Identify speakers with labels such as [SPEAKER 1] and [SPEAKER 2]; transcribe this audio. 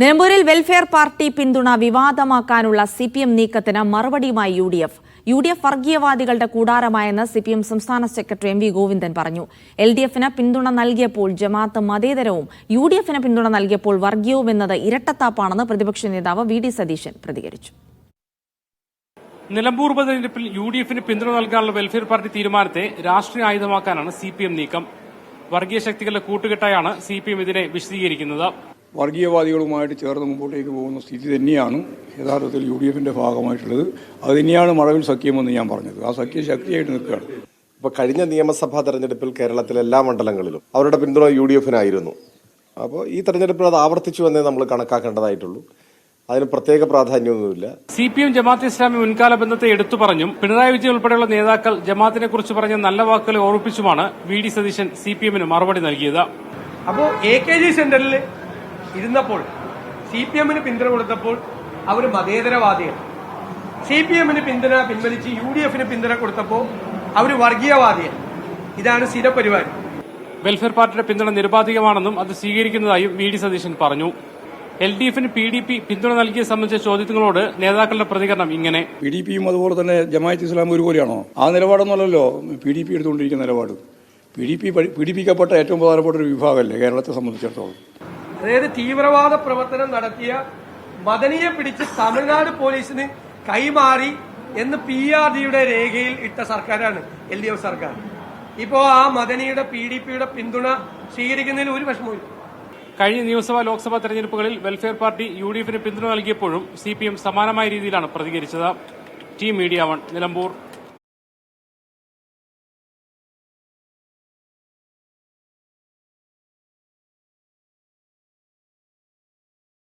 [SPEAKER 1] നിലമ്പൂരിൽ welfare party പിന്തുണ വിവാദമാക്കാനുള്ള C P M നീക്കത്തിന് മറുപടിയുമായി U D F U D F വർഗീയവാദികളുടെ കൂടാരമായെന്ന് സി പി എം സംസ്ഥാന സെക്രട്ടറി എം വി ഗോവിന്ദൻ പറഞ്ഞു. എൽ ഡി എഫിന് പിന്തുണ നൽകിയപ്പോൾ ജമാഅത്ത് മതേതരവും യു ഡി എഫിന് പിന്തുണ നൽകിയപ്പോൾ വർഗീയവും എന്നത് ഇരട്ടത്താപ്പാണെന്ന് പ്രതിപക്ഷ നേതാവ് വി ഡി സതീശൻ പ്രതികരിച്ചു.
[SPEAKER 2] നിലമ്പൂർ ഉപതെരഞ്ഞെടുപ്പിൽ യു ഡി എഫിന് പിന്തുണ നൽകാനുള്ള വെൽഫെയർ പാർട്ടി തീരുമാനത്തെ രാഷ്ട്രീയ ആയുധമാക്കാനാണ് സി പി എം നീക്കം. വർഗീയ ശക്തികളുടെ കൂട്ടുകെട്ടായാണ് സി പി എം ഇതിനെ വിശദീകരിക്കുന്നത്.
[SPEAKER 3] വർഗീയവാദികളുമായിട്ട് ചേർന്ന് മുമ്പോട്ടേക്ക് പോകുന്ന സ്ഥിതി തന്നെയാണ് യഥാർത്ഥത്തിൽ യു ഡി എഫിന്റെ ഭാഗമായിട്ടുള്ളത്. അത് തന്നെയാണ് മറവിൽ സഖ്യമെന്ന് ഞാൻ പറഞ്ഞത്. ആ സഖ്യം ശക്തിയായിട്ട് നിൽക്കുകയാണ്.
[SPEAKER 4] ഇപ്പൊ കഴിഞ്ഞ നിയമസഭാ തെരഞ്ഞെടുപ്പിൽ കേരളത്തിലെ എല്ലാ മണ്ഡലങ്ങളിലും അവരുടെ പിന്തുണ യു ഡി എഫിനായിരുന്നു അപ്പോൾ ഈ തെരഞ്ഞെടുപ്പിൽ അത് ആവർത്തിച്ചു എന്നേ നമ്മൾ കണക്കാക്കേണ്ടതായിട്ടുള്ളൂ. അതിന് പ്രത്യേക പ്രാധാന്യമൊന്നുമില്ല.
[SPEAKER 2] C P M Jamaat Islami മുൻകാല ബന്ധത്തെ എടുത്തു പറഞ്ഞും പിണറായി വിജയൻ ഉൾപ്പെടെയുള്ള നേതാക്കൾ ജമാഅത്തിനെ കുറിച്ച് പറഞ്ഞ നല്ല വാക്കുകളെ ഓർമ്മിപ്പിച്ചുമാണ് V D Satheesan C P എമ്മിന് മറുപടി നൽകിയത്.
[SPEAKER 5] അപ്പോ എ കെ ജി സെന്ററിൽ ഇരുന്നപ്പോൾ സി പി എമ്മിന് പിന്തുണ കൊടുത്തപ്പോൾ അവർ മതേതരവാദികൾ. സി പി എമ്മിന് പിന്തുണ പിൻവലിച്ച് യു ഡി എഫിന് പിന്തുണ കൊടുത്തപ്പോൾ അവർ വർഗീയവാദികൾ. ഇതാണ് സ്ഥിര പരിപാടി
[SPEAKER 2] വെൽഫെയർ പാർട്ടിയുടെ പിന്തുണ നിരുപാധികമാണെന്നും അത് സ്വീകരിക്കുന്നതായും വി ഡി സതീശൻ പറഞ്ഞു. എൽ ഡി എഫിന് പി ഡി പി പിന്തുണ നൽകിയ സംബന്ധിച്ച ചോദ്യങ്ങളോട് നേതാക്കളുടെ പ്രതികരണം ഇങ്ങനെ.
[SPEAKER 3] പി ഡി പിയും അതുപോലെ തന്നെ ജമായത്ത് ഇസ്ലാം ഒരുപോലെയാണോ? ആ നിലപാടൊന്നുമല്ലല്ലോ പി ഡി പി എടുത്തുകൊണ്ടിരിക്കുന്ന നിലപാട്. പി ഡി പി പീഡിപ്പിക്കപ്പെട്ട ഏറ്റവും പ്രധാനപ്പെട്ട ഒരു വിഭാഗമല്ലേ കേരളത്തെ സംബന്ധിച്ചിടത്തോളം?
[SPEAKER 5] അതായത് തീവ്രവാദ പ്രവർത്തനം നടത്തിയ മദനിയെ പിടിച്ച് തമിഴ്നാട് പോലീസിന് കൈമാറി എന്ന് പി ആർ ഡിയുടെ രേഖയിൽ ഇട്ട സർക്കാരാണ് എൽ ഡി എഫ് സർക്കാർ. ഇപ്പോ ആ മദനിയുടെ പി ഡി പിയുടെ പിന്തുണ സ്വീകരിക്കുന്നതിൽ ഒരു വിഷമവും
[SPEAKER 2] കഴിഞ്ഞ നിയമസഭാ ലോക്സഭാ തെരഞ്ഞെടുപ്പുകളിൽ വെൽഫെയർ പാർട്ടി യു ഡി എഫിന് പിന്തുണ നൽകിയപ്പോഴും സി പി എം സമാനമായ രീതിയിലാണ് പ്രതികരിച്ചത്. T media one Nilambur.